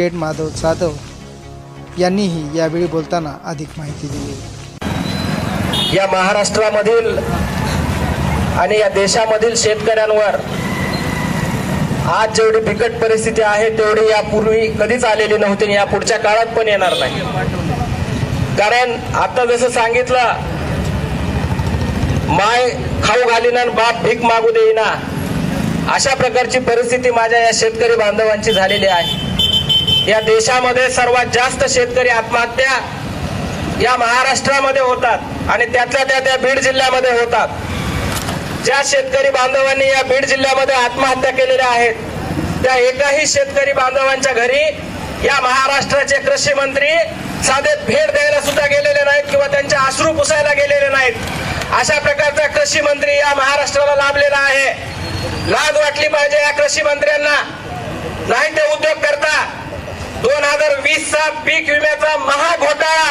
केट माधव जाधव यांनीही यावेळी बोलताना अधिक माहिती दिली. या महाराष्ट्रामधील आणि या देशामधील शेतकऱ्यांवर आज जेवढी बिकट परिस्थिती आहे तेवढी यापूर्वी कधीच आलेली नव्हती आणि या पुढच्या काळात पण येणार नाही. कारण आता जसं सांगितलं माय खाऊ घालीना बाप भीक मागू देईना अशा प्रकारची परिस्थिती माझ्या या शेतकरी बांधवांची झालेली आहे. या देशामध्ये सर्वात जास्त शेतकरी आत्महत्या या महाराष्ट्रामध्ये होतात आणि त्यातल्या त्या त्या बीड जिल्ह्यामध्ये होतात. ज्या शेतकरी बांधवांनी या बीड जिल्ह्यामध्ये आत्महत्या केलेल्या आहेत त्या एकाही शेतकरी बांधवांच्या घरी या महाराष्ट्राचे कृषी मंत्री साधे भेट द्यायला सुद्धा गेलेले नाहीत किंवा त्यांचे अश्रू पुसायला गेलेले नाहीत. अशा प्रकारचा कृषी मंत्री या महाराष्ट्राला लाभलेला आहे. लाज वाटली पाहिजे या कृषी मंत्र्यांना. नाही ते उद्योग करता. हजार पीक विम्याचा महाघोटाळा.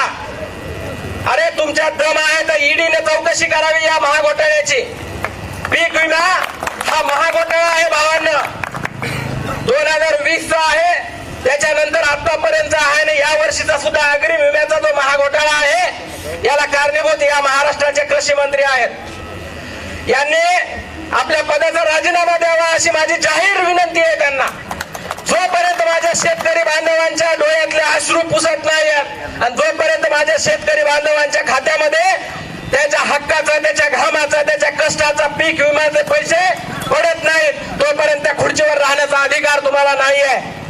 अरे तुमच्या दम आहे तर ईडीने चौकशी करावी या महाघोटाळ्याची. पीक विमा हा महाघोटाळा आहे भावांना. दोन हजार वीस चा आहे. त्याच्यानंतर आतापर्यंत आहे आणि या वर्षीचा सुद्धा अग्रिम विम्याचा जो महाघोटाळा आहे याला कारणीभूत या महाराष्ट्राचे कृषी मंत्री आहेत. यांनी आपल्या पदाचा राजीनामा द्यावा अशी माझी जाहीर विनंती आहे त्यांना. जोपर्यंत माझ्या शेतकरी बांधवांच्या डोळ्यातले अश्रू पुसत नाही आणि जोपर्यंत माझ्या शेतकरी बांधवांच्या खात्यामध्ये त्याच्या हक्काचा त्याच्या घामाचा त्याच्या कष्टाचा पीक विम्याचे पैसे पडत नाहीत तोपर्यंत त्या खुर्चीवर राहण्याचा अधिकार तुम्हाला नाही आहे